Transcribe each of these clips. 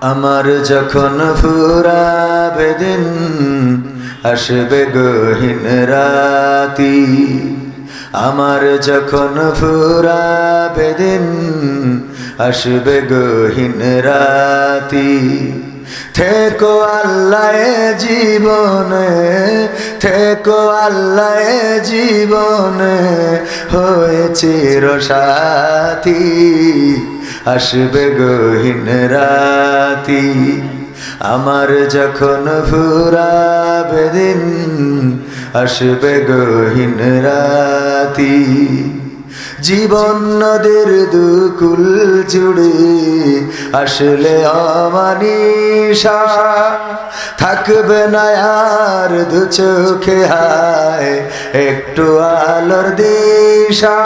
আমার যখন ফুরাবে দিন আসবে গহীন রাতি, আমার যখন ফুরাবে দিন আসবে গহীন রাতি। থেকো আল্লাহ জীবনে, থেকো আল্লাহ জীবনে, হয়েছে রসাথী আসবে গহীন রাতি। আমার যখন ফুরাবে দিন, আসবে গহীন রাতি। জীবন নদের দুকুল জুড়ে আসলে অমানিসা। থাকবে না আর দু চোখে হায়, একটু আলোর দিশা।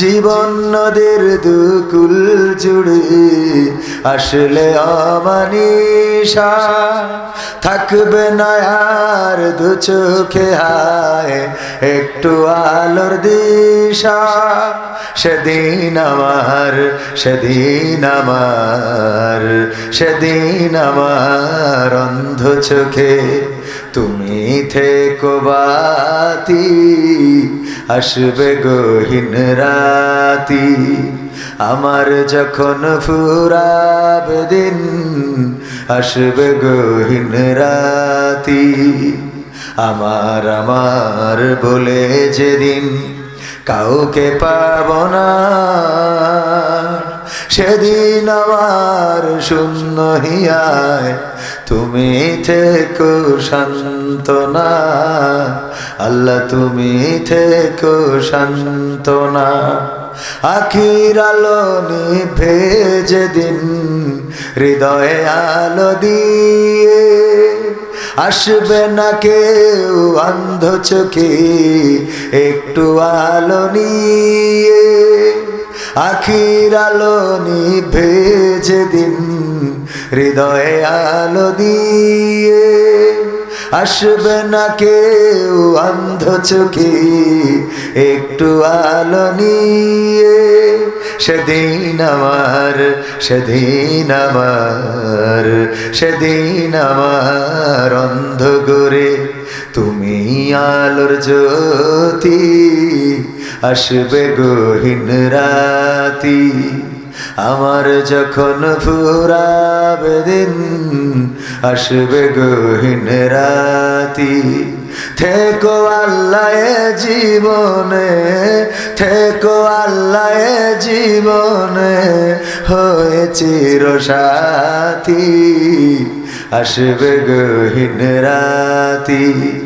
জীবন নদের দুকুল জুড়ে আসলে অমানিসা। থাকবে না আর দু চোখে হায়, একটু আলোর দিশা। সেদিন আমার সেদিন আমার সেদিন আমার অন্ধ চোখে তুমি থেকো বাতি, আসবে গহীন রাতি। আমার যখন ফুরাবে দিন, আসবে গহীন রাতি। আমার আমার বলে যেদিন কাউকে পাব না, সেদিন আমার শূন্য হিয়ায় তুমি থেকো শান্তনা। আল্লাহ, তুমি থেকো শান্তনা। আখির আলো নিভে যেদিন হৃদয়ে আলো দিয়ে আসবে না কেউ অন্ধ চোখে, একটু আলো নিয়ে আখির আলো নিভে যেদিন হৃদয়ে আলো দিয়ে আসবে না কেউ অন্ধ চোখে একটু আলো নিয়ে। সেদিন আমার সেদিন আমার সেদিন আমার অন্ধ করে তুমি আলোর জ্যোতি। আসবে গহীন রাতি, আমার যখন ফুরাবে দিন, আসবে গহীন রাতি। থেকো আল্লাহ জীবনে, থেকো আল্লাহ জীবনে হয়েছে রসাথী আসবে গহীন রাতি।